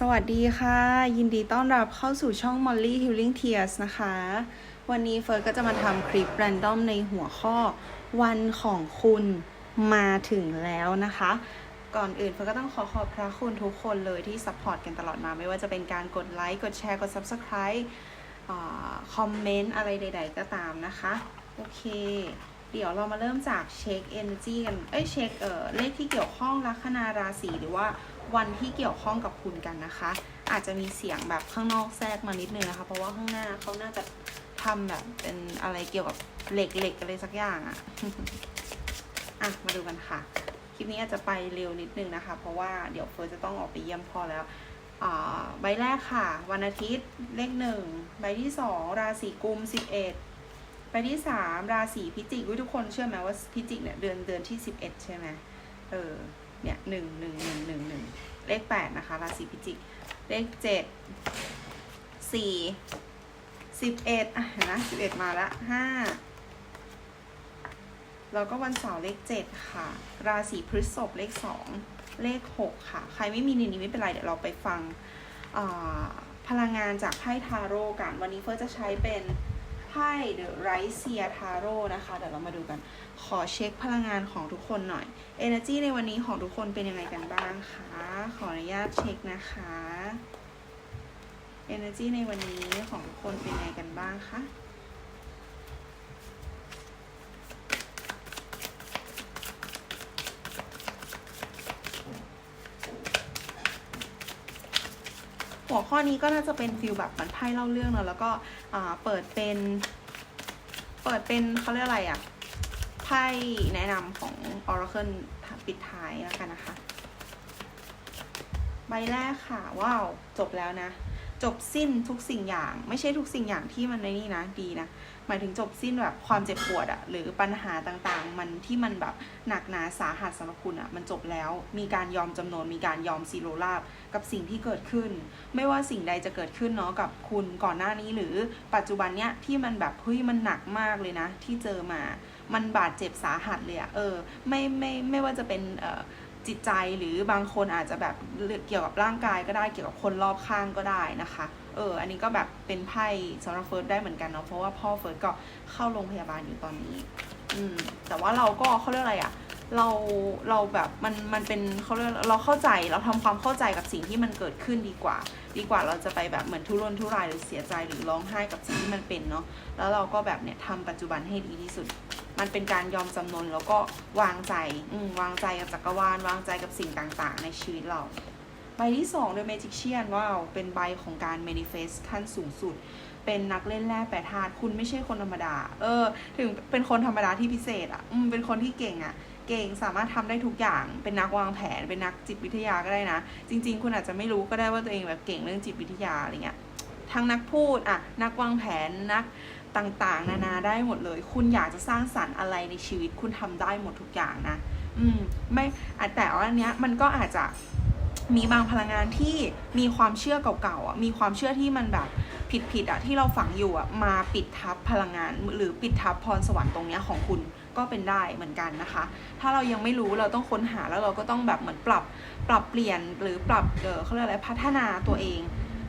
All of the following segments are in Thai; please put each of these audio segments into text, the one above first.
สวัสดีค่ะ ยินดีต้อนรับเข้าสู่ช่อง Molly Healing Tears นะคะ วันนี้เฟิร์สก็จะมาทำคลิป r รนดอมในหัวข้อ วันของคุณมาถึงแล้วนะคะ ก่อนอื่นเฟิร์สก็ต้องขอขอบพระคุณทุกคนเลยที่ซัพพอร์ตกันตลอดมา ไม่ว่าจะเป็นการกดไลค์ กดแชร์ กด Subscribe คอมเมนต์อะไรใด ๆ ก็ตามนะคะ โอเค เดี๋ยวเรามาเริ่มจากเช็ค energy กัน เอ้ยเช็คเออเลขที่เกี่ยวข้องลัคนาราศีหรือว่า วันที่เกี่ยวข้องกับคุณกันนะคะ อาจจะมีเสียงแบบข้างนอกแทรกมานิดนึงนะคะ เพราะว่าข้างหน้าเขาน่าจะทำแบบเป็นอะไรเกี่ยวกับเหล็กเหล็กอะไรสักอย่างอะอะมาดูกันค่ะ คลิปนี้อาจจะไปเร็วนิดนึงนะคะ เพราะว่าเดี๋ยวเฟิร์สจะต้องออกไปเยี่ยมพ่อแล้วใบแรกค่ะ วันอาทิตย์เลขหนึ่งใบที่สองราศีกุมสิบเอ็ดไปที่สามราศีพิจิกุ้ยทุกคนเชื่อไหมว่าพิจิกเนี่ยเดือนเดือนที่สิบเอ็ดใช่ไหมเออ เนี่ยหนึ่งหนึ่งหนึ่งหนึ่งหนึ่งเลขแปดนะคะราศีพิจิก เลขเจ็ดสี่สิบเอ็ดอะนะสิบเอ็ดมาละห้าแล้วก็วันเสาร์เลขเจ็ดค่ะ ราศีพฤษภเลขสองเลขหกค่ะ ใครไม่มีในนี้ไม่เป็นไร เดี๋ยวเราไปฟังพลังงานจากไพ่ทาโร่กัน วันนี้เฟิร์สจะใช้เป็น ไพ่ The Right Seer Tarot นะคะ เดี๋ยวเรามาดูกัน ขอเช็คพลังงานของทุกคนหน่อย Energy ในวันนี้ของทุกคนเป็นยังไงกันบ้างคะ ขออนุญาตเช็คนะคะ Energy ในวันนี้ของทุกคนเป็นยังไงกันบ้างคะหัวข้อนี้ก็น่าจะเป็นฟิลแบบเหมือนไพ่เล่าเรื่องเนอะแล้วก็ เปิดเป็น เปิดเป็นเขาเรียกอะไรอะไพ่แนะนำของ Oracle ปิดท้ายแล้วกันนะคะ ใบแรกค่ะ ว้าว จบแล้วนะ จบสิ้นทุกสิ่งอย่าง ไม่ใช่ทุกสิ่งอย่างที่มันในนี่นะดีนะ หมายถึงจบสิ้นแบบความเจ็บปวดอะหรือปัญหาต่างๆ มันที่มันแบบหนักหนาสาหัสสำหรับคุณอะมันจบแล้วมีการยอมจำนนมีการยอมซีโรราบกับสิ่งที่เกิดขึ้น ไม่ว่าสิ่งใดจะเกิดขึ้นเนาะกับคุณก่อนหน้านี้หรือปัจจุบันเนี้ยที่มันแบบเฮ้ยมันหนักมากเลยนะ ที่เจอมา มันบาดเจ็บสาหัสเลยอะเออ ไม่ไม่ไม่ว่าจะเป็นเอ่อ จิตใจหรือบางคนอาจจะแบบเกี่ยวกับร่างกายก็ได้เกี่ยวกับคนรอบข้างก็ได้นะคะ เออ อันนี้ก็แบบเป็นไพ่สำหรับเฟิร์สได้เหมือนกันเนาะเพราะว่าพ่อเฟิร์สก็เข้าโรงพยาบาลอยู่ตอนนี้ อืม แต่ว่าเราก็เขาเรียกอะไรอะเราเราแบบมันมันเป็นเขาเรียกเราเข้าใจเราทำความเข้าใจกับสิ่งที่มันเกิดขึ้นดีกว่า ดีกว่าเราจะไปแบบเหมือนทุรนทุรายหรือเสียใจหรือร้องไห้กับสิ่งที่มันเป็นเนาะแล้วเราก็แบบเนี่ยทำปัจจุบันให้ดีที่สุด มันเป็นการยอมจำนนแล้วก็วางใจวางใจกับจักรวาล วางใจกับสิ่งต่างๆ ในชีวิตเรา ใบที่2 The Magician ว้าวเป็นใบของการ manifest ขั้นสูงสุด เป็นนักเล่นแร่แปรธาตุคุณไม่ใช่คนธรรมดา เออ ถึงเป็นคนธรรมดาที่พิเศษอะ่ะอืมเป็นคนที่เก่งอะ่ะเก่งสามารถทำได้ทุกอย่าง เป็นนักวางแผน เป็นนักจิตวิทยาก็ได้นะ จริง ๆ คุณอาจจะไม่รู้ก็ได้ว่าตัวเองแบบเก่งเรื่องจิตวิทยาอะไรเงี้ย ทั้งนักพูดอะ นักวางแผน นัก ต่างๆ นานาได้หมดเลย คุณอยากจะสร้างสรรค์อะไรในชีวิตคุณทำได้หมดทุกอย่างนะ อืม ไม่แต่ว่าอันเนี้ยมันก็อาจจะมีบางพลังงานที่มีความเชื่อเก่าๆอะมีความเชื่อที่มันแบบผิดๆอะที่เราฝังอยู่อะมาปิดทับพลังงาน หรือปิดทับพรสวรรค์ตรงเนี้ยของคุณก็เป็นได้เหมือนกันนะคะ ถ้าเรายังไม่รู้เราต้องค้นหาแล้วเราก็ต้องแบบเหมือนปรับปรับเปลี่ยนหรือปรับเออเขาเรียกอะไรพัฒนาตัวเอง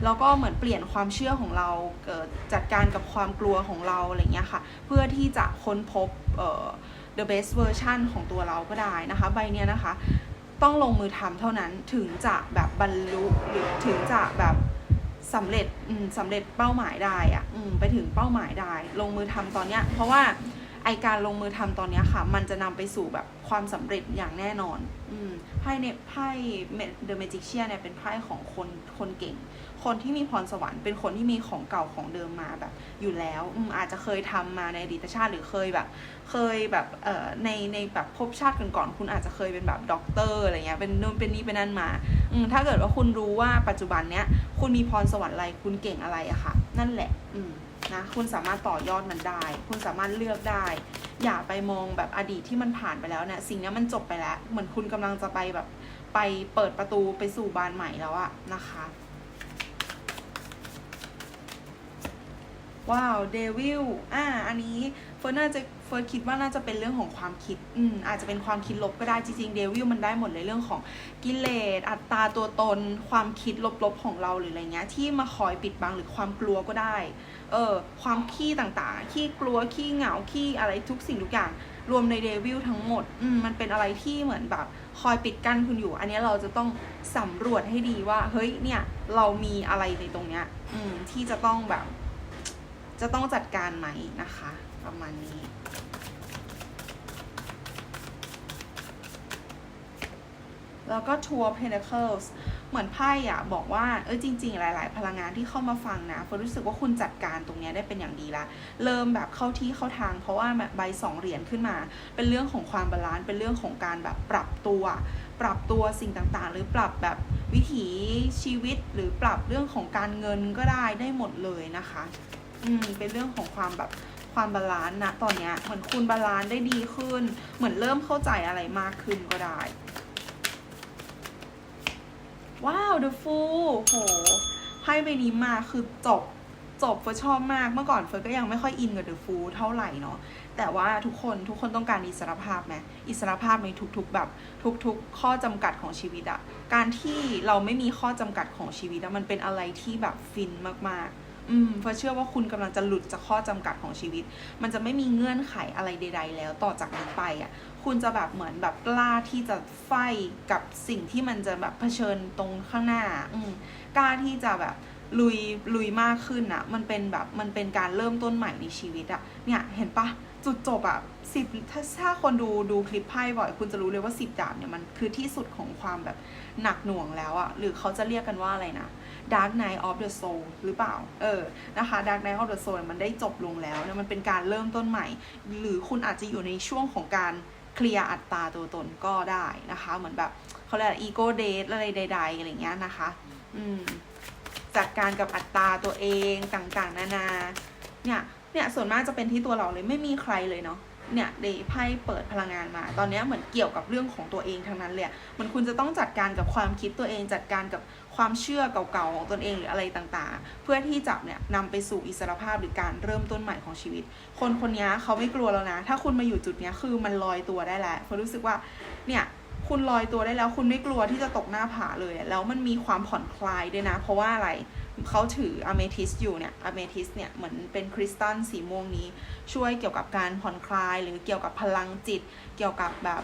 แล้วก็เหมือนเปลี่ยนความเชื่อของเราเอ่อจัดการกับความกลัวของเราอะไรเงี้ยค่ะ เพื่อที่จะค้นพบเอ่อ the best version ของตัวเราก็ได้นะคะ ใบเนี้ยนะคะ ต้องลงมือทำเท่านั้นถึงจะแบบบรรลุหรือถึงจะแบบสำเร็จสำเร็จเป้าหมายได้อะไปถึงเป้าหมายได้ ลงมือทำตอนเนี้ยเพราะว่า ไอการลงมือทำตอนนี้ค่ะ มันจะนำไปสู่แบบความสำเร็จอย่างแน่นอน อืมไพ่เนี่ยไพ่ The Magician เนี่ยเป็นไพ่ของคนคนเก่ง คนที่มีพรสวรรค์เป็นคนที่มีของเก่าของเดิมมาแบบ อยู่แล้วอืมอาจจะเคยทำมาในอดีตชาติหรือเคยแบบ เคยแบบเอ่อในในแบบภพชาติก่อนๆคุณอาจจะเคยเป็นแบบด็อกเตอร์อะไรเงี้ยเป็นนู่นเป็นนี่เป็นนั่นมาอืมถ้าเกิดว่าคุณรู้ว่าปัจจุบันเนี้ยคุณมีพรสวรรค์อะไรคุณเก่งอะไรอะค่ะ นั่นแหละ อืม นะคุณสามารถต่อยอดมันได้ คุณสามารถเลือกได้ อย่าไปมองแบบอดีตที่มันผ่านไปแล้วเนี่ยสิ่งนี้มันจบไปแล้ว เหมือนคุณกำลังจะไปแบบไปเปิดประตูไปสู่บานใหม่แล้วอะนะคะว้าวเดวิลอ่าอันนี้เฟอร์นน่าจะ เฟิร์สคิดว่าน่าจะเป็นเรื่องของความคิด อืมอาจจะเป็นความคิดลบก็ได้จริงๆเดวิลมันได้หมดเลยเรื่องของกิเลส อัตตาตัวตน ความคิดลบๆของเราหรืออะไรเงี้ย ที่มาคอยปิดบังหรือความกลัวก็ได้ เออ ความขี้ต่างๆ ขี้กลัว ขี้เหงา ขี้อะไรทุกสิ่งทุกอย่าง รวมในเดวิลทั้งหมด อืมมันเป็นอะไรที่เหมือนแบบ คอยปิดกั้นคุณอยู่ อันนี้เราจะต้องสำรวจให้ดีว่า เฮ้ย เนี่ย เรามีอะไรในตรงเนี้ย อืมที่จะต้องแบบ จะต้องจัดการไหมนะคะ ประมาณนี้ แล้วก็ Two of Pentacles เหมือนไพ่อะบอกว่าเออจริง ๆ หลาย ๆ พลังงานที่เข้ามาฟังนะเฟิร์นรู้สึกว่าคุณจัดการตรงเนี้ยได้เป็นอย่างดีละ เริ่มแบบเข้าที่เข้าทาง เพราะว่าแบบใบสองเหรียญขึ้นมา เป็นเรื่องของความบาลานซ์เป็นเรื่องของการแบบปรับตัว ปรับตัวสิ่งต่างๆ หรือปรับแบบวิถีชีวิตหรือปรับเรื่องของการเงินก็ได้ได้หมดเลยนะคะ อืมเป็นเรื่องของความแบบความบาลานซ์นะตอนเนี้ยเหมือนคุณบาลานซ์ได้ดีขึ้น เหมือนเริ่มเข้าใจอะไรมากขึ้นก็ได้ ว้าวเดอะฟูโหไพ่ใบนี้มาคือจบจบเฟิร์สชอบมากเมื่อก่อนเฟิร์สก็ยังไม่ค่อยอินกับเดอะฟูเท่าไหร่เนาะแต่ว่าทุกคนทุกคนต้องการอิสรภาพไหมอิสรภาพในทุกๆแบบทุกๆ ข้อจำกัดของชีวิตอะการที่เราไม่มีข้อจำกัดของชีวิตอะมันเป็นอะไรที่แบบฟินมากๆ อืมเฟิร์สเชื่อว่าคุณกำลังจะหลุดจากข้อจำกัดของชีวิต มันจะไม่มีเงื่อนไขอะไรใด ๆ แล้วต่อจากนี้ไปอะคุณจะแบบเหมือนแบบกล้าที่จะไฟกับสิ่งที่มันจะแบบเผชิญตรงข้างหน้า อืมกล้าที่จะแบบลุยลุยมากขึ้นอะมันเป็นแบบมันเป็นการเริ่มต้นใหม่ในชีวิตอะเนี่ยเห็นปะจุดจบอะสิบถ้าถ้าคนดูดูคลิปไพ่บ่อย คุณจะรู้เลยว่าสิบดาบเนี่ยมันคือที่สุดของความแบบหนักหน่วงแล้วอะหรือเขาจะเรียกกันว่าอะไรนะ Dark Knight of the Soul หรือเปล่า เออ นะคะ Dark Knight of the Soul มันได้จบลงแล้วเนี่ยมันเป็นการเริ่มต้นใหม่ หรือคุณอาจจะอยู่ในช่วงของการเคลียร์อัตตาตัวตนก็ได้นะคะ เหมือนแบบเขาเรียกอีโก้เดทอะไรใด ๆ อะไรเงี้ยนะคะ อืม จัดการกับอัตตาตัวเองต่างๆ นานา เนี่ย เนี่ย ส่วนมากจะเป็นที่ตัวเราเลย ไม่มีใครเลยเนาะ เนี่ยเดย์ไพ่เปิดพลังงานมา ตอนนี้เหมือนเกี่ยวกับเรื่องของตัวเองทั้งนั้นเลยเหมันคุณจะต้องจัดการกับความคิดตัวเอง จัดการกับความเชื่อเก่าๆของตนเองหรืออะไรต่างๆ เพื่อที่จะเนี่ยนำไปสู่อิสรภาพหรือการเริ่มต้นใหม่ของชีวิต คนคนนี้เขาไม่กลัวแล้วนะ ถ้าคุณมาอยู่จุดนี้คือมันลอยตัวได้แล้วเพรารู้สึกว่าเนี่ยคุณลอยตัวได้แล้ว คุณไม่กลัวที่จะตกหน้าผาเลย แล้วมันมีความผ่อนคลายด้วยนะ เพราะว่าอะไร เขาถืออเมทิสอยู่เนี่ยอเมทิสเนี่ยเหมือนเป็นคริสตัลสีม่วงนี้ ช่วยเกี่ยวกับการผ่อนคลาย หรือเกี่ยวกับพลังจิต เกี่ยวกับแบบ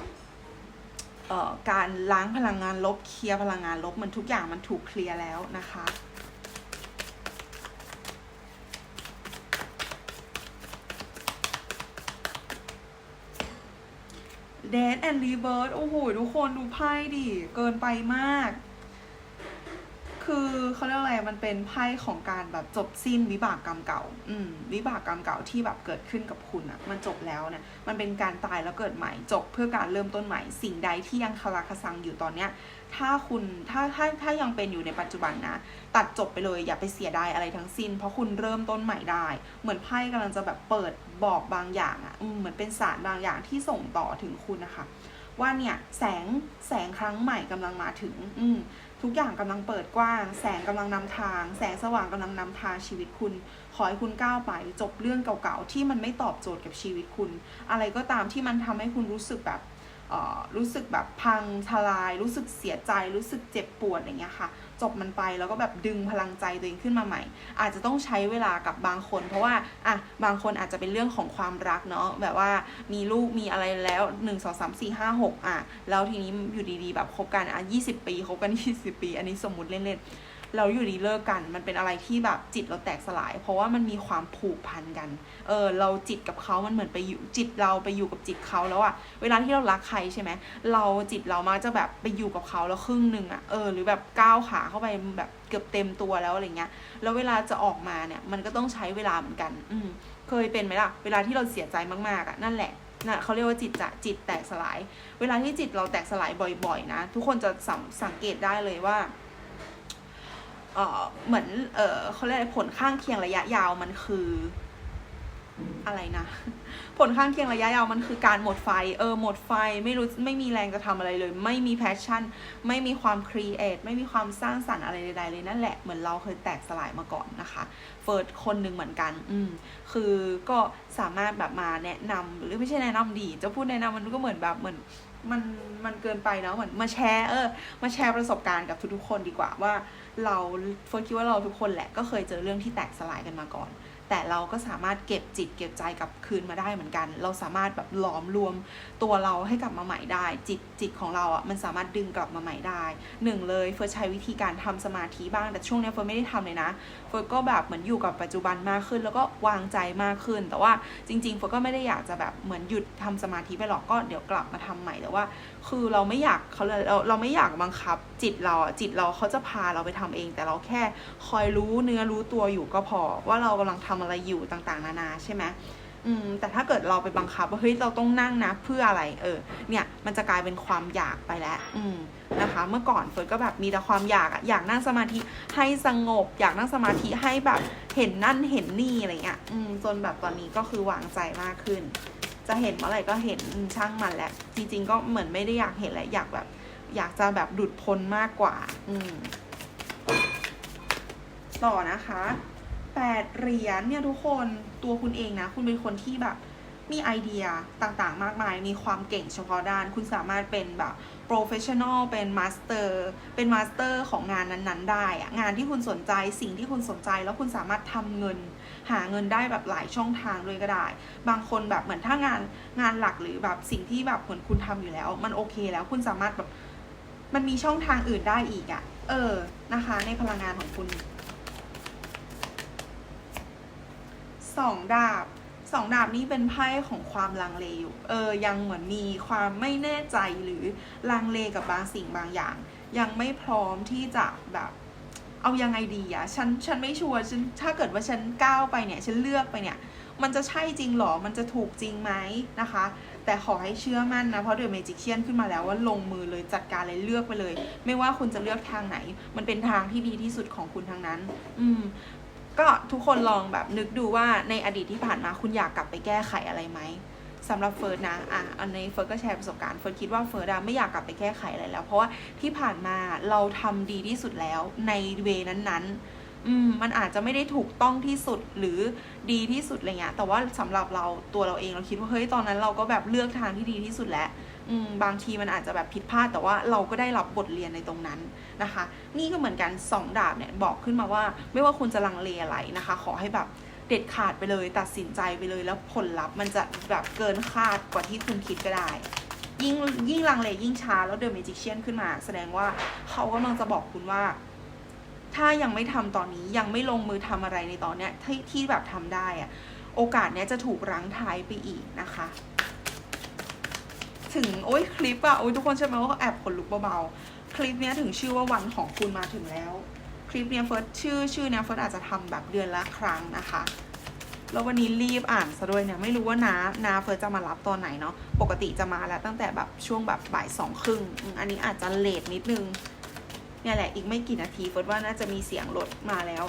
เอ่อการล้างพลังงานลบเคลียร์พลังงานลบมันทุกอย่างมันถูกเคลียร์แล้วนะคะเดนแอนด์รีเบิร์ดโอ้โห ทุกคนดูไพ่ดิ เกินไปมาก คือเขาเรียกอะไรมันเป็นไพ่ของการแบบจบสิ้นวิบากกรรมเก่า อืม วิบากกรรมเก่าที่แบบเกิดขึ้นกับคุณอะมันจบแล้วเนี่ย มันเป็นการตายแล้วเกิดใหม่จบเพื่อการเริ่มต้นใหม่ สิ่งใดที่ยังคาราคาซังอยู่ตอนเนี้ย ถ้าคุณถ้าถ้าถ้ายังเป็นอยู่ในปัจจุบันนะ ตัดจบไปเลยอย่าไปเสียดายอะไรทั้งสิ้น เพราะคุณเริ่มต้นใหม่ได้ เหมือนไพ่กำลังจะแบบเปิดบอกบางอย่างอะ่ะอืมเหมือนเป็นสารบางอย่างที่ส่งต่อถึงคุณนะคะว่าเนี่ยแสงแสงครั้งใหม่กำลังมาถึง อืม ทุกอย่างกำลังเปิดกว้าง แสงกำลังนำทาง แสงสว่างกำลังนำทางชีวิตคุณ ขอให้คุณก้าวไป จบเรื่องเก่าๆที่มันไม่ตอบโจทย์กับชีวิตคุณ อะไรก็ตามที่มันทำให้คุณรู้สึกแบบ รู้สึกแบบพังทลาย รู้สึกเสียใจ รู้สึกเจ็บปวดอย่างเงี้ยค่ะ จบมันไปแล้วก็แบบดึงพลังใจตัวเองขึ้นมาใหม่ อาจจะต้องใช้เวลากับบางคน เพราะว่าอะบางคนอาจจะเป็นเรื่องของความรักเนาะแบบว่ามีลูกมีอะไรแล้ว1 2 3 4 5 6อะแล้วทีนี้อยู่ดีๆ แบบคบกันอะ20 ปีคบกัน 20 ปี อันนี้สมมุติเล่นๆ เราอยู่ดีเลิกกัน มันเป็นอะไรที่แบบจิตเราแตกสลาย เพราะว่ามันมีความผูกพันกัน เออเราจิตกับเขามันเหมือนไปอยู่จิตเราไปอยู่กับจิตเขาแล้วอะเวลาที่เรารักใครใช่ไหมเราจิตเรามักจะแบบไปอยู่กับเขาแล้วครึ่งหนึ่งอะเออหรือแบบก้าวขาเข้าไปแบบเกือบเต็มตัวแล้วอะไรเงี้ยแล้วเวลาจะออกมาเนี่ยมันก็ต้องใช้เวลาเหมือนกัน อืมเคยเป็นไหมล่ะ เวลาที่เราเสียใจมากๆอะนั่นแหละนะเขาเรียกว่าจิตจะจิตแตกสลาย เวลาที่จิตเราแตกสลายบ่อยๆ นะ ทุกคนจะสังสังเกตได้เลยว่า เออเหมือน เออเขาเรียกอะไรผลข้างเคียงระยะยาวมันคือ อะไรนะ ผลข้างเคียงระยะยาวมันคือการหมดไฟ เออ หมดไฟ ไม่รู้ ไม่มีแรงจะทำอะไรเลย ไม่มีแพชชั่น ไม่มีความครีเอท ไม่มีความสร้างสรรค์อะไรใดๆเลยนั่นแหละ เหมือนเราเคยแตกสลายมาก่อนนะคะ เฟิร์สคนหนึ่งเหมือนกัน อืม คือก็สามารถแบบมาแนะนำหรือไม่ใช่แนะนำดี จะพูดแนะนำมันก็เหมือนแบบเหมือน มันมันเกินไปเนาะเหมือนมาแชร์เออมาแชร์ประสบการณ์กับทุกๆคนดีกว่าว่าเราเฟิร์สคิดว่าเราทุกคนแหละก็เคยเจอเรื่องที่แตกสลายกันมาก่อน แต่เราก็สามารถเก็บจิตเก็บใจกลับคืนมาได้เหมือนกัน เราสามารถแบบหลอมรวมตัวเราให้กลับมาใหม่ได้ จิตจิตของเราอะมันสามารถดึงกลับมาใหม่ได้หนึ่งเลยเฟิร์สใช้วิธีการทำสมาธิบ้างแต่ช่วงเนี้ยเฟิร์สไม่ได้ทำเลยนะ เฟิร์สก็แบบเหมือนอยู่กับปัจจุบันมากขึ้น แล้วก็วางใจมากขึ้น แต่ว่าจริงๆเฟิร์สก็ไม่ได้อยากจะแบบเหมือนหยุดทำสมาธิไปหรอกก็เดี๋ยวกลับมาทำใหม่แต่ว่า คือเราไม่อยากเขาเราเราไม่อยากบังคับ จิตเราจิตเราเขาจะพาเราไปทำเอง แต่เราแค่คอยรู้เนื้อรู้ตัวอยู่ก็พอ ว่าเรากำลังทำอะไรอยู่ต่างๆ นานาใช่ไหม อืมแต่ถ้าเกิดเราไปบังคับว่าเฮ้ยเราต้องนั่งนะเพื่ออะไรเออ เนี่ยมันจะกลายเป็นความอยากไปแล้ว อืมนะคะ เมื่อก่อนเฟิร์สก็แบบมีแต่ความอยากอะอยากนั่งสมาธิให้สงบ อยากนั่งสมาธิให้แบบเห็นนั่นเห็นนี่อะไรเงี้ยอืมจนแบบตอนนี้ก็คือวางใจมากขึ้น จะเห็นเมื่อไหร่ก็เห็นช่างมันแหละจริง ๆ ก็เหมือนไม่ได้อยากเห็นแหละอยากแบบ อยากจะแบบดุดพ้นมากกว่า อืมต่อนะคะ แปดเหรียญเนี่ยทุกคนตัวคุณเองนะ คุณเป็นคนที่แบบมีไอเดียต่างๆ มากมาย มีความเก่งเฉพาะด้าน คุณสามารถเป็นแบบโปรเฟชชั่นอล เป็นมาสเตอร์ เป็นมาสเตอร์ของงานนั้นๆ ได้อะงานที่คุณสนใจ สิ่งที่คุณสนใจ แล้วคุณสามารถทำเงิน หาเงินได้แบบหลายช่องทางเลยก็ได้ บางคนแบบเหมือนถ้างานงานหลักหรือแบบสิ่งที่แบบเหมือนคุณทำอยู่แล้ว มันโอเคแล้ว คุณสามารถแบบมันมีช่องทางอื่นได้อีกอะ่ะเออ นะคะ ในพลังงานของคุณ สองดาบสองดาบนี้เป็นไพ่ของความลังเลอยู่ เออ ยังเหมือนมีความไม่แน่ใจหรือลังเลกับบางสิ่งบางอย่าง ยังไม่พร้อมที่จะแบบเอายังไงดีอะฉัน ฉันไม่ชัวร์ ฉัน ถ้าเกิดว่าฉันก้าวไปเนี่ย ฉันเลือกไปเนี่ย มันจะใช่จริงหรอ มันจะถูกจริงไหมนะคะ แต่ขอให้เชื่อมั่นนะ เพราะเดอะเมจิเชียนขึ้นมาแล้วว่าลงมือเลยจัดการเลยเลือกไปเลย ไม่ว่าคุณจะเลือกทางไหน มันเป็นทางที่ดีที่สุดของคุณทางนั้น อืม ก็ทุกคนลองแบบนึกดูว่าในอดีตที่ผ่านมาคุณอยากกลับไปแก้ไขอะไรไหมสำหรับเฟิร์สนะ อะ อันนี้เฟิร์สก็แชร์ประสบการณ์ เฟิร์สคิดว่าเฟิร์สอะไม่อยากกลับไปแก้ไขอะไรแล้ว เพราะว่าที่ผ่านมาเราทำดีที่สุดแล้วในเวนั้นๆ อืม มันอาจจะไม่ได้ถูกต้องที่สุดหรือดีที่สุดอะไรเงี้ย แต่ว่าสำหรับเราตัวเราเองเราคิดว่าเฮ้ยตอนนั้นเราก็แบบเลือกทางที่ดีที่สุดแล้ว อืมบางทีมันอาจจะแบบผิดพลาดแต่ว่าเราก็ได้รับบทเรียนในตรงนั้นนะคะ นี่ก็เหมือนกันสองดาบเนี่ยบอกขึ้นมาว่า ไม่ว่าคุณจะลังเลอะไรนะคะ ขอให้แบบเด็ดขาดไปเลยตัดสินใจไปเลยแล้วผลลัพธ์มันจะแบบเกินคาดกว่าที่คุณคิดก็ได้ ยิ่งยิ่งลังเลยิ่งช้าแล้วเดอะเมจิเชียนขึ้นมา แสดงว่าเขากำลังจะบอกคุณว่า ถ้ายังไม่ทำตอนนี้ยังไม่ลงมือทำอะไรในตอนเนี้ยที่ที่แบบทำได้อะโอกาสเนี้ยจะถูกรั้งท้ายไปอีกนะคะ ถึงโอ้ยคลิปอะโอ้ยทุกคนใช่ไหมว่าแอบขนลุกเบาๆคลิปเนี้ยถึงชื่อว่าวันของคุณมาถึงแล้ว คลิปเนี้ยเฟิร์สชื่อชื่อเนี้ยเฟิร์สอาจจะทำแบบเดือนละครั้งนะคะแล้ววันนี้รีบอ่านซะด้วยเนี่ยไม่รู้ว่านานาเฟิร์สจะมารับตอนไหนเนาะปกติจะมาแล้วตั้งแต่แบบช่วงแบบบ่ายสองครึ่งอันนี้อาจจะเลทนิดนึงเนี่ยแหละอีกไม่กี่นาทีเฟิร์สว่าน่าจะมีเสียงรถมาแล้ว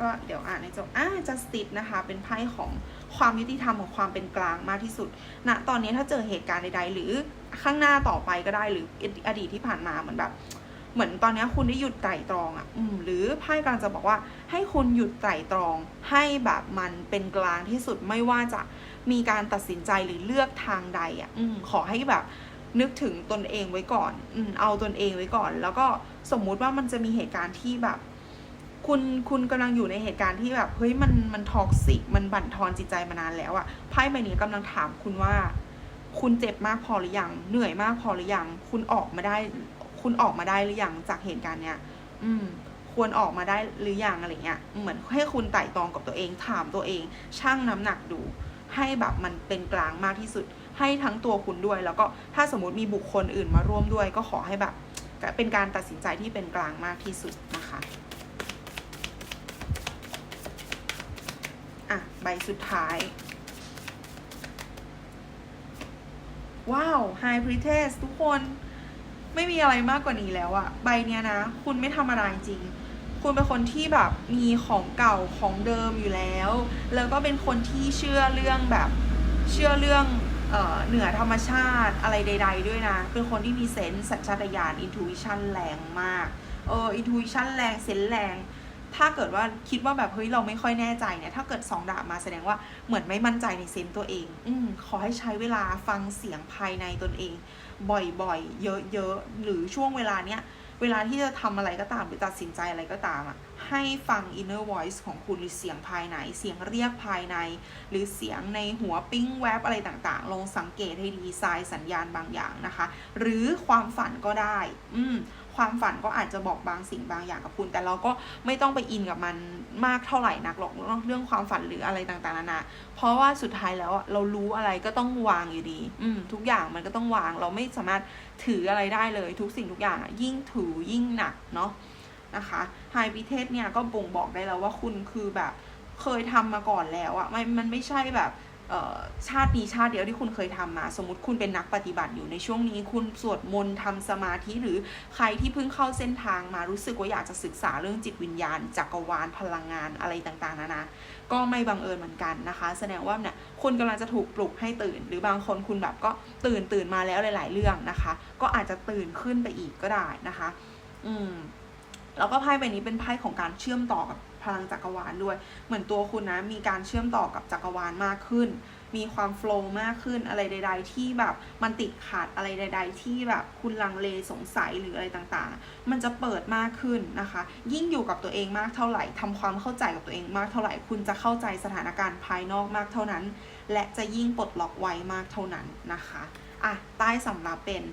ก็เดี๋ยวอ่านในจบอ่า justice นะคะ เป็นไพ่ของ ความยุติธรรมของความเป็นกลางมากที่สุดณตอนนี้ถ้าเจอเหตุการณ์ใดๆ หรือข้างหน้าต่อไปก็ได้หรืออดีตที่ผ่านมาเหมือนแบบ เหมือนตอนนี้คุณได้หยุดไตร่ตรองอะ่ะ อืม หรือไพ่กำลังจะบอกว่า ให้คุณหยุดไตร่ตรอง ให้แบบมันเป็นกลางที่สุดไม่ว่าจะมีการตัดสินใจหรือเลือกทางใดอะ่ะ อืม ขอให้แบบนึกถึงตนเองไว้ก่อน อืม เอาตนเองไว้ก่อน แล้วก็สมมุติว่ามันจะมีเหตุการณ์ที่แบบ คุณคุณกำลังอยู่ในเหตุการณ์ที่แบบเฮ้ยมันมันท็อกซิกมันบั่นทอนจิตใจมานานแล้วอะไพ่ใบนี้กำลังถามคุณว่า คุณเจ็บมากพอหรือยังเหนื่อยมากพอหรือยังคุณออกมาได้ คุณออกมาได้หรือยังจากเหตุการณ์เนี้ย อืม ควรออกมาได้หรือยังอะไรเงี้ยเหมือนให้คุณไต่ตองกับตัวเองถามตัวเอง ชั่งน้ำหนักดู ให้แบบมันเป็นกลางมากที่สุด ให้ทั้งตัวคุณด้วย แล้วก็ถ้าสมมติมีบุคคลอื่นมาร่วมด้วย ก็ขอให้แบบ เป็นการตัดสินใจที่เป็นกลางมากที่สุดนะคะ อะ ใบสุดท้าย ว้าว High Prites ทุกคนไม่มีอะไรมากกว่านี้แล้วอะใบเนี้ยนะ คุณไม่ทำอะไรจริง คุณเป็นคนที่แบบมีของเก่าของเดิมอยู่แล้ว แล้วก็เป็นคนที่เชื่อเรื่องแบบเชื่อเรื่องเอ่อเหนือธรรมชาติอะไรใด ๆ ด้วยนะ เป็นคนที่มีเซนส์สัญชาตญาณอินทูวิชันแรงมาก เอออินทูวิชันแรงเซนส์แรง ถ้าเกิดว่าคิดว่าแบบเฮ้ยเราไม่ค่อยแน่ใจเนี่ยถ้าเกิดสองดาบมาแสดงว่าเหมือนไม่มั่นใจในเซนส์ตัวเอง อืมขอให้ใช้เวลาฟังเสียงภายในตนเอง บ่อยๆ เยอะๆ หรือช่วงเวลาเนี้ยเวลาที่จะทำอะไรก็ตามหรือตัดสินใจอะไรก็ตามอะให้ฟัง inner voice ของคุณหรือเสียงภายใน เสียงเรียกภายใน หรือเสียงในหัวปิ้งแวบอะไรต่างๆ ลองสังเกตให้ดีทรายสัญญาณบางอย่างนะคะ หรือความฝันก็ได้ อืม ความฝันก็อาจจะบอกบางสิ่งบางอย่างกับคุณ แต่เราก็ไม่ต้องไปอินกับมันมากเท่าไหร่นักหรอกเรื่องความฝันหรืออะไรต่างๆนานาเพราะว่าสุดท้ายแล้วอะเรารู้อะไรก็ต้องวางอยู่ดี อืมทุกอย่างมันก็ต้องวาง เราไม่สามารถถืออะไรได้เลย ทุกสิ่งทุกอย่างยิ่งถือยิ่งหนักเนาะนะคะไฮพิเทสเนี่ยก็บ่งบอกได้แล้วว่าคุณคือแบบเคยทำมาก่อนแล้วอะมันมันไม่ใช่แบบ ชาตินี้ชาติเดียวที่คุณเคยทำมา สมมติคุณเป็นนักปฏิบัติอยู่ในช่วงนี้ คุณสวดมนต์ทำสมาธิหรือใครที่เพิ่งเข้าเส้นทางมารู้สึกว่าอยากจะศึกษาเรื่องจิตวิญญาณจักรวาลพลังงานอะไรต่างๆนานาก็ไม่บังเอิญเหมือนกันนะคะ แสดงว่าเนี่ยคุณกำลังจะถูกปลุกให้ตื่น หรือบางคนคุณแบบก็ตื่นตื่นมาแล้วหลาย ๆ เรื่องนะคะ ก็อาจจะตื่นขึ้นไปอีกก็ได้นะคะ อืมแล้วก็ไพ่ใบนี้เป็นไพ่ของการเชื่อมต่อกับ พลังจักรวาลด้วย เหมือนตัวคุณนะมีการเชื่อมต่อกับจักรวาลมากขึ้น มีความโฟล์มากขึ้นอะไรใด ๆ ที่แบบมันติดขัดอะไรใด ๆ ที่แบบคุณลังเลสงสัยหรืออะไรต่างๆ มันจะเปิดมากขึ้นนะคะ ยิ่งอยู่กับตัวเองมากเท่าไหร่ทำความเข้าใจกับตัวเองมากเท่าไหร่ คุณจะเข้าใจสถานการณ์ภายนอกมากเท่านั้น และจะยิ่งปลดล็อกไวมากเท่านั้นนะคะอะใต้สำรับเป็น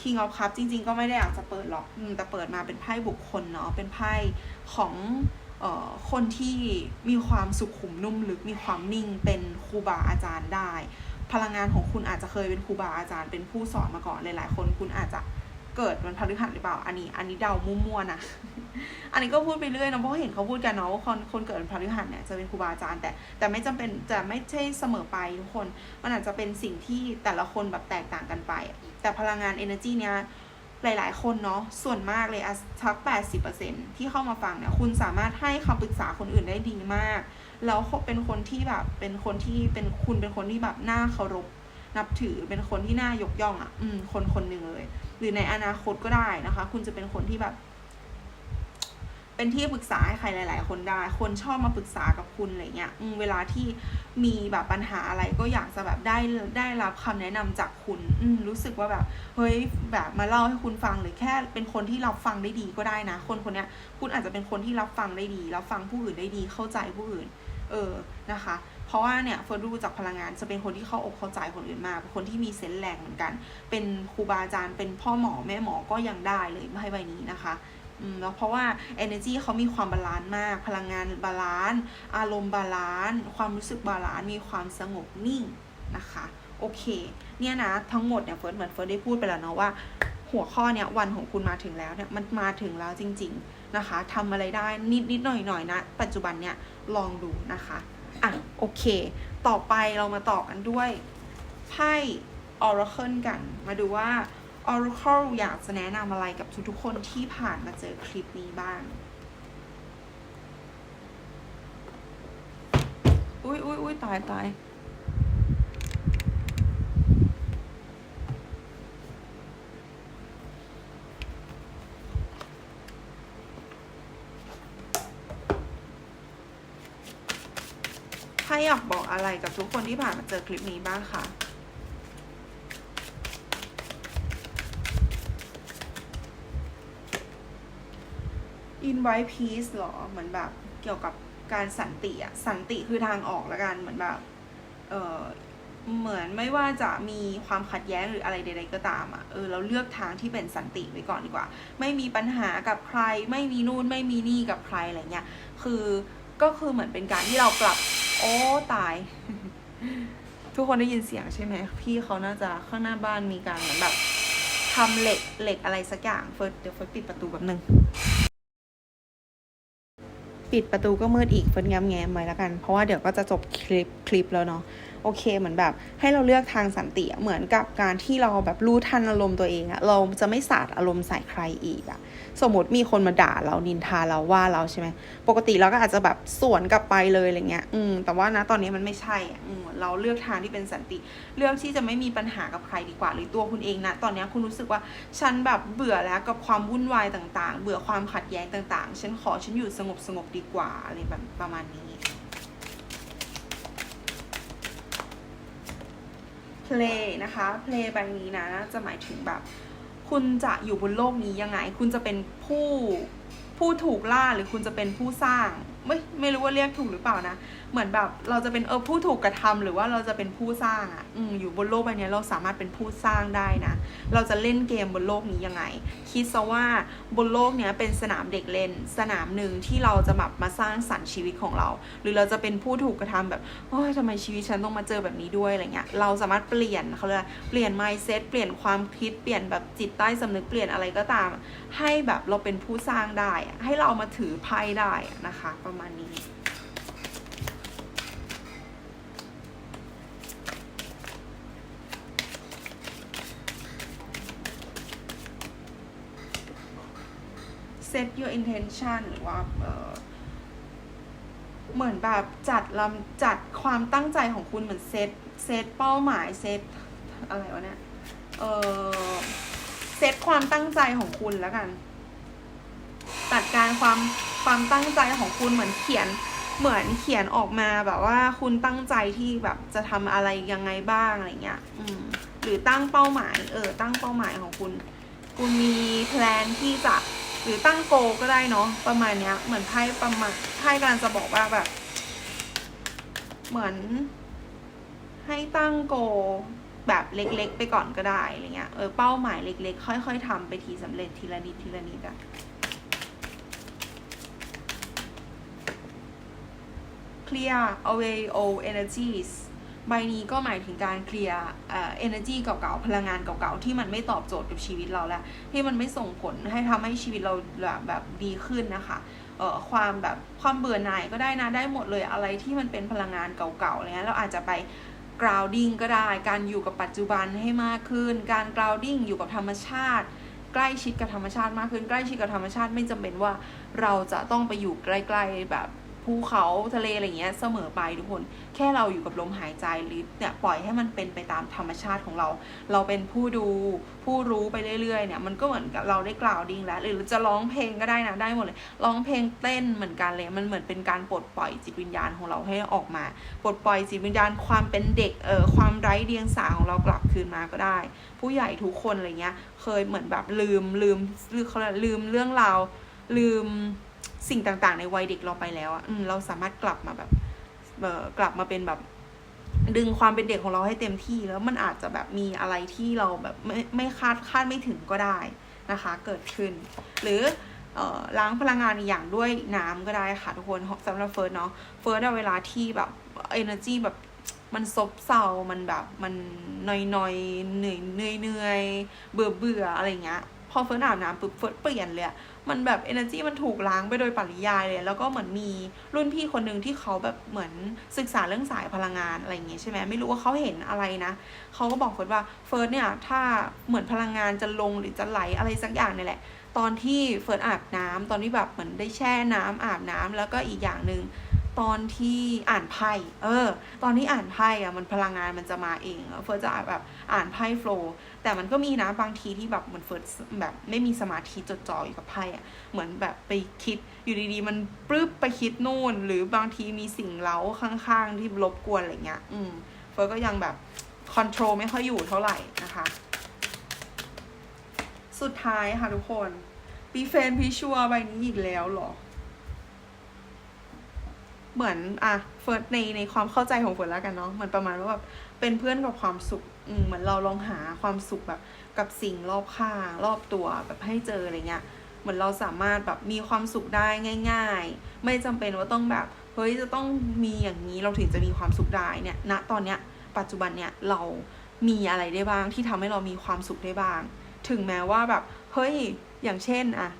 King of Cup จริง ๆ ก็ไม่ได้อยากจะเปิดหรอกแต่เปิดมาเป็นไพ่บุคคลเนาะเป็นไพ่ของ คนที่มีความสุขุมนุ่มลึกมีความนิ่งเป็นครูบาอาจารย์ได้ พลังงานของคุณอาจจะเคยเป็นครูบาอาจารย์เป็นผู้สอนมาก่อนหลายๆคนคุณอาจจะเกิดวันพฤหัสหรือเปล่า อันนี้อันนี้เดามั่วๆนะ อันนี้ก็พูดไปเรื่อยนะเพราะเห็นเขาพูดกันเนาะว่าคนคนเกิดวันพฤหัสเนี่ยจะเป็นครูบาอาจารย์แต่แต่ไม่จำเป็นจะไม่ใช่เสมอไปทุกคน มันอาจจะเป็นสิ่งที่แต่ละคนแบบแตกต่างกันไป แต่พลังงาน energy เนี้ย หลาย ๆ คนเนาะส่วนมากเลยอะชัก 80%ที่เข้ามาฟังเนี่ยคุณสามารถให้คำปรึกษาคนอื่นได้ดีมาก แล้วเป็นคนที่แบบเป็นคนที่เป็นคุณเป็นคนที่แบบน่าเคารพนับถือเป็นคนที่น่ายกย่องอะ่ะ อืม คนคนหนึ่งเลย หรือในอนาคตก็ได้นะคะ คุณจะเป็นคนที่แบบ เป็นที่ปรึกษาให้ใครหลาย ๆ คนได้ คนชอบมาปรึกษากับคุณอะไรเงี้ยเวลาที่มีแบบปัญหาอะไรก็อยากจะแบบได้ได้รับคำแนะนำจากคุณอืรู้สึกว่าแบบเฮ้ยแบบมาเล่าให้คุณฟังหรือแค่เป็นคนที่รับฟังได้ดีก็ได้นะ คนคนเนี้ยคุณอาจจะเป็นคนที่รับฟังได้ดีรับฟังผู้อื่นได้ดีเข้าใจผู้อื่น เออนะคะ เพราะว่าเนี่ยเฟิร์นดูจากพลังงานจะเป็นคนที่เข้าอกเข้าใจคนอื่นมากเป็นคนที่มีเซนส์แรงเหมือนกัน เป็นครูบาอาจารย์เป็นพ่อหมอแม่หมอก็ยังได้เลยไม่ให้ใบนี้นะคะ อืมแล้วเพราะว่า energy เขามีความบาลานซ์มาก พลังงานบาลานซ์อารมณ์บาลานซ์ความรู้สึกบาลานซ์มีความสงบนิ่งนะคะโอเค เนี่ยนะทั้งหมดเนี่ยเฟิร์สเหมือนเฟิร์สได้พูดไปแล้วเนาะว่า หัวข้อเนี่ยวันของคุณมาถึงแล้วเนี่ยมันมาถึงแล้วจริง ๆนะคะทำอะไรได้นิดนิดหน่อยหน่อยๆนะ ปัจจุบันเนี่ยลองดูนะคะอะโอเค ต่อไปเรามาต่อกันด้วยไพ่ Oracle กัน มาดูว่า Oracle อยากจะแนะนำอะไรกับทุกๆคนที่ผ่านมาเจอคลิปนี้บ้าง อุ้ยอุ้ยอุ้ยตายตายใครอยากบอกอะไรกับทุกคนที่ผ่านมาเจอคลิปนี้บ้างคะ invite peace เหรอ เหมือนแบบเกี่ยวกับการสันติอะสันติคือทางออกล้วกัน เหมือนแบบ เออเหมือนไม่ว่าจะมีความขัดแย้งหรืออะไรใดๆก็ตามอะเออเราเลือกทางที่เป็นสันติไว้ก่อนดีกว่า ไม่มีปัญหากับใคร ไม่มีนู่นไม่มีนี่กับใครอะไรเงี้ย คือก็คือเหมือนเป็นการที่เราปรับ โอ้ตาย ทุกคนได้ยินเสียงใช่ไหม พี่เขาน่าจะข้างหน้าบ้านมีการเหมือนแบบทำเหล็กเหล็กอะไรสักอย่างเฟิร์สเดี๋ยวเฟิร์สปิดประตูแบบหนึ่ง ปิดประตูก็มืดอีกเฟิร์นแง้มแง้มไว้แล้วกัน เพราะว่าเดี๋ยวก็จะจบคลิปคลิปแล้วเนาะ โอเคเหมือนแบบ ให้เราเลือกทางสันติเหมือนกับการที่เราแบบรู้ทันอารมณ์ตัวเองอะเราจะไม่สาดอารมณ์ใส่ใครอีกอะสมมติมีคนมาด่าเรานินทาเราว่าเราใช่ไหมปกติเราก็อาจจะแบบสวนกลับไปเลยอะไรเงี้ยอืมแต่ว่านะตอนนี้มันไม่ใช่อะอืมเราเลือกทางที่เป็นสันติ เลือกที่จะไม่มีปัญหากับใครดีกว่า หรือตัวคุณเองนะตอนนี้คุณรู้สึกว่าฉันแบบเบื่อแล้วกับความวุ่นวายต่าง ๆ เบื่อความขัดแย้งต่าง ๆ ฉันขอฉันอยู่สงบสงบดีกว่าอะไรแบบประมาณนี้ play นะคะ play ใบนี้นะจะหมายถึงแบบ คุณจะอยู่บนโลกนี้ยังไง คุณจะเป็นผู้ผู้ถูกล่าหรือคุณจะเป็นผู้สร้าง ไม่ไม่รู้ว่าเรียกถูกหรือเปล่านะ เหมือนแบบเราจะเป็นเออผู้ถูกกระทำหรือว่าเราจะเป็นผู้สร้างอะ่ะอืมอยู่บนโลกใบนี้เราสามารถเป็นผู้สร้างได้นะ เราจะเล่นเกมบนโลกนี้ยังไง คิดซะว่าบนโลกเนี้ยเป็นสนามเด็กเล่น สนามหนึ่งที่เราจะแบบมาสร้างสรรค์ชีวิตของเรา หรือเราจะเป็นผู้ถูกกระทำแบบโอ้ยทำไมชีวิตฉันต้องมาเจอแบบนี้ด้วยอะไรเงี้ยเราสามารถเปลี่ยนเขาเรียกเปลี่ยน mindset เปลี่ยนความคิดเปลี่ยนแบบจิตใต้สำนึกเปลี่ยนอะไรก็ตาม ให้แบบเราเป็นผู้สร้างได้ ให้เรามาถือไพ่ได้อะนะคะประมาณนี้ set your intention หรือว่าเออเหมือนแบบจัดลำจัดความตั้งใจของคุณเหมือนเซตเซตเป้าหมายเซตอะไรวะเนี่ยเออเซตความตั้งใจของคุณแล้วกันจัดการความ ความตั้งใจของคุณเหมือนเขียนเหมือนเขียนออกมาแบบว่าคุณตั้งใจที่แบบจะทำอะไรยังไงบ้างอะไรเงี้ยอืมหรือตั้งเป้าหมาย เออ ตั้งเป้าหมายของคุณ คุณมีแพลนที่จะหรือตั้งโกลก็ได้เนาะประมาณเนี้ย เหมือนไพ่ประมาณไพ่กำลังจะบอกว่าแบบ เหมือน ให้ตั้งโกลแบบเล็ก ๆ ไปก่อนก็ได้อะไรเงี้ยเออเป้าหมายเล็ก ๆ ค่อย ๆทำไปทีสำเร็จทีละนิดทีละนิดอะ clear away all energies ใบนี้ก็หมายถึงการเคลียร์เอ่อ energy เก่าๆ พลังงานเก่าๆ ที่มันไม่ตอบโจทย์กับชีวิตเราแล้ว ที่มันไม่ส่งผลให้ทำให้ชีวิตเราแบบแบบดีขึ้นนะคะเอ่อความแบบความเบื่อหน่ายก็ได้นะได้หมดเลยอะไรที่มันเป็นพลังงานเก่าๆอะไรเงี้ยเราอาจจะไป grounding ก็ได้ การอยู่กับปัจจุบันให้มากขึ้น การ grounding อยู่กับธรรมชาติ ใกล้ชิดกับธรรมชาติมากขึ้น ใกล้ชิดกับธรรมชาติไม่จำเป็นว่าเราจะต้องไปอยู่ใกล้ ๆแบบ ภูเขาทะเลอะไรเงี้ยเสมอไปทุกคน แค่เราอยู่กับลมหายใจหรือเนี่ยปล่อยให้มันเป็นไปตามธรรมชาติของเรา เราเป็นผู้ดูผู้รู้ไปเรื่อยๆเนี่ยมันก็เหมือนกับเราได้กล่าวดิ้งแล้ว หรือจะร้องเพลงก็ได้นะได้หมดเลยร้องเพลงเต้นเหมือนกันเลยมันเหมือนเป็นการปลดปล่อยจิตวิญญาณของเราให้ออกมา ปลดปล่อยจิตวิญญาณความเป็นเด็กเออความไร้เดียงสาของเรากลับคืนมาก็ได้ ผู้ใหญ่ทุกคนอะไรเงี้ย เคยเหมือนแบบลืมลืมลืมเขาเรียกลืมเรื่องราวลืม สิ่งต่างๆ ในวัยเด็กเราไปแล้วอะอืมเราสามารถกลับมาแบบเออกลับมาเป็นแบบ ดึงความเป็นเด็กของเราให้เต็มที่แล้วมันอาจจะแบบมีอะไรที่เราแบบไม่ไม่คาดคาดไม่ถึงก็ได้นะคะ เกิดขึ้น หรือเอ่อล้างพลังงานอีกอย่างด้วยน้ำก็ได้ค่ะทุกคนสำหรับเฟิร์สเนาะเฟิร์สเวลาที่แบบ energy แบบมันซบเซา มันแบบ มันนอยนอยเหนื่อยเหนื่อยเหนื่อยเบื่อเบื่ออะไรเงี้ย พอเฟิร์สอาบน้ำปุ๊บเฟิร์สเปลี่ยนเลย มันแบบ energy มันถูกล้างไปโดยปริยายเลย แล้วก็เหมือนมีรุ่นพี่คนหนึ่งที่เขาแบบเหมือนศึกษาเรื่องสายพลังงานอะไรอย่างเงี้ยใช่ไหมไม่รู้ว่าเขาเห็นอะไรนะเขาก็บอกเฟิร์สว่าเฟิร์สเนี่ยถ้าเหมือนพลังงานจะลงหรือจะไหลอะไรสักอย่างเนี่ยแหละ ตอนที่เฟิร์สอาบน้ำตอนที่แบบเหมือนได้แช่น้ำอาบน้ำแล้วก็อีกอย่างหนึ่ง ตอนที่อ่านไพ่เออ ตอนที่อ่านไพ่อะมันพลังงานมันจะมาเองเฟิร์สจะแบบอ่านไพ่โฟล์แต่มันก็มีนะบางทีที่แบบเหมือนเฟิร์สแบบไม่มีสมาธิจดจ่ออยู่กับไพ่อะเหมือนแบบไปคิดอยู่ดีๆ มันปลื้บไปคิดนู่น หรือบางทีมีสิ่งเล้าข้างๆ ที่รบกวนอะไรเงี้ยอืมเฟิร์สก็ยังแบบคอนโทรลไม่ค่อยอยู่เท่าไหร่นะคะ สุดท้ายค่ะทุกคนปีเฟนพิชัวใบนี้อีกแล้วหรอ เหมือนอะเฟิร์สในในความเข้าใจของเฟิร์สแล้วกันเนาะเหมือนประมาณว่าแบบเป็นเพื่อนกับความสุขอืมเหมือนเราลองหาความสุขแบบกับสิ่งรอบข้างรอบตัวแบบให้เจออะไรเงี้ยเหมือนเราสามารถแบบมีความสุขได้ง่าย ๆ ไม่จำเป็นว่าต้องแบบเฮ้ยจะต้องมีอย่างนี้เราถึงจะมีความสุขได้เนี่ยณตอนเนี้ยปัจจุบันเนี่ยเรามีอะไรได้บ้างที่ทำให้เรามีความสุขได้บ้าง ถึงแม้ว่าแบบเฮ้ยอย่างเช่นอะ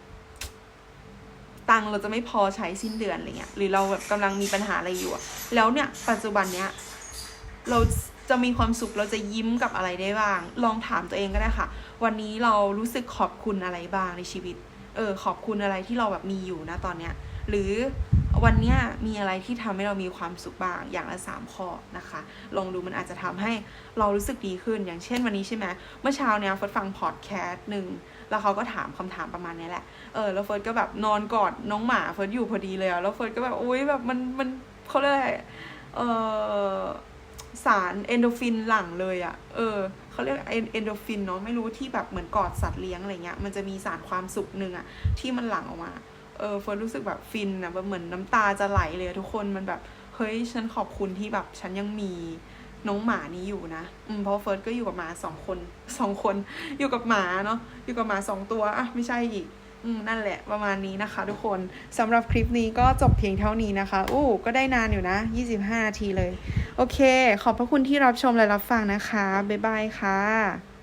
ตังเราจะไม่พอใช้สิ้นเดือนอะไรเงี้ยหรือเราแบบกำลังมีปัญหาอะไรอยู่แล้วเนี่ยปัจจุบันเนี้ยเราจะมีความสุขเราจะยิ้มกับอะไรได้บ้าง ลองถามตัวเองก็ได้ค่ะ วันนี้เรารู้สึกขอบคุณอะไรบ้างในชีวิต เออขอบคุณอะไรที่เราแบบมีอยู่นะตอนเนี้ย หรือ วันนี้มีอะไรที่ทำให้เรามีความสุขบ้างอย่างละสามข้อนะคะ ลองดูมันอาจจะทำให้เรารู้สึกดีขึ้น อย่างเช่นวันนี้ใช่ไหมเมื่อเช้าเนี้ยเฟิร์สฟังพอดแคสต์หนึ่งแล้วเขาก็ถามคำถามประมาณนี้แหละเออแล้วเฟิร์สก็แบบนอนกอดน้องหมาเฟิร์สอยู่พอดีเลยอะแล้วเฟิร์สก็แบบโอ๊ยแบบมันมันเขาเรียกอะไรเออสารเอนโดฟินหลั่งเลยอะเออเขาเรียกเอนโดฟินเนาะ ไม่รู้ที่แบบเหมือนกอดสัตว์เลี้ยงอะไรเงี้ย มันจะมีสารความสุขหนึ่งอะที่มันหลั่งออกมา เออเฟิร์สรู้สึกแบบฟินอะแบบเหมือนน้ำตาจะไหลเลยทุกคนมันแบบเฮ้ยฉันขอบคุณที่แบบฉันยังมีน้องหมานี้อยู่นะ อืมเพราะเฟิร์สก็อยู่กับหมาสองคนสองคน อยู่กับหมาเนาะอยู่กับหมาสองตัวอะไม่ใช่อีก อืมนั่นแหละประมาณนี้นะคะ ทุกคนสำหรับคลิปนี้ก็จบเพียงเท่านี้นะคะอู้ก็ได้นานอยู่นะ 25 นาทีเลย โอเค ขอบพระคุณที่รับชมและรับฟังนะคะ บ๊ายบายค่ะ